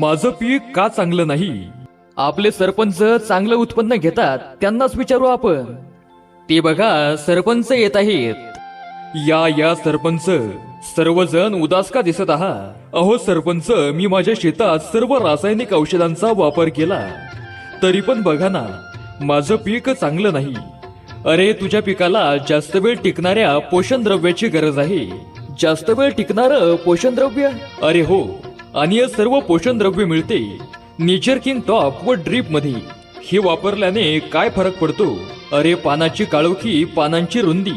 माझं पीक का चांगलं नाही? आपले सरपंच चांगलं उत्पन्न घेतात त्यांनाच विचारू आपण. ते बघा सरपंच येत आहेत. या या सरपंच. सर्वजण उदास का दिसत आहात? अहो सरपंच मी माझ्या शेतात सर्व रासायनिक औषधांचा वापर केला. तरी पण बघा ना माझं पीक चांगलं नाही. अरे तुझ्या पिकाला जास्त वेळ टिकणाऱ्या पोषण द्रव्याची गरज आहे. जास्त वेळ टिकणार पोषण द्रव्य अरे हो आणि हे सर्व पोषण द्रव्य मिळते. नेचर किंग टॉप व ड्रीपमध्ये हे वापरल्याने काय फरक पडतो? अरे पानाची काळोखी पानांची रुंदी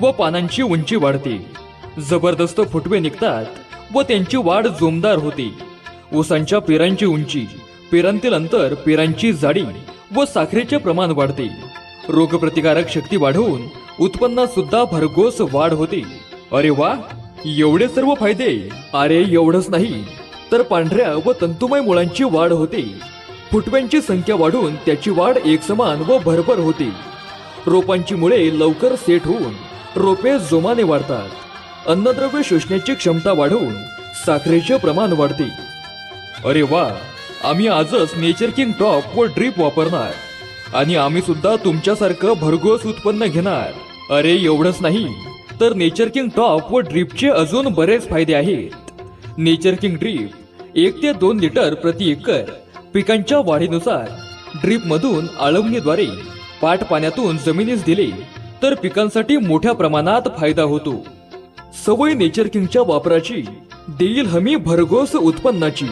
व पानांची उंची वाढते. जबरदस्त फुटवे निघतात व त्यांची वाढ जोमदार होते. ऊसांच्या पेरांची उंची पेरांतील अंतर पेरांची जाडी व साखरेचे प्रमाण वाढते. रोगप्रतिकारक शक्ती वाढवून उत्पन्नात सुद्धा भरघोस वाढ होते. अरे वा! एवढे सर्व फायदे? अरे एवढंच नाही. तर पांढऱ्या व तंतुमय मुळांची वाढ होते. फुटव्यांची संख्या वाढून त्याची वाढ एकसमान व भरभर होते. रोपांची मुळे लवकर सेट होऊन रोपे जोमाने वाढतात. अन्नद्रव्य शोषण्याची क्षमता वाढवून साखरेचे प्रमाण वाढते. अरे वा! आम्ही आजच नेचर किंग टॉप व ड्रीप वापरणार. आणि आम्ही सुद्धा तुमच्यासारखं भरघोस उत्पन्न घेणार. अरे एवढंच नाही तर नेचर किंग टॉप व ड्रीपचे अजून बरेच फायदे आहेत. नेचर किंग ड्रीप एक ते दोन लिटर प्रति एकर. पिकांच्या वाढीनुसार ड्रीप मधून आळवणीद्वारे पाट पाण्यातून जमिनीस दिले तर पिकांसाठी मोठ्या प्रमाणात फायदा होतो. सवय नेचर किंगच्या वापराची देईल हमी भरघोस उत्पन्नाची.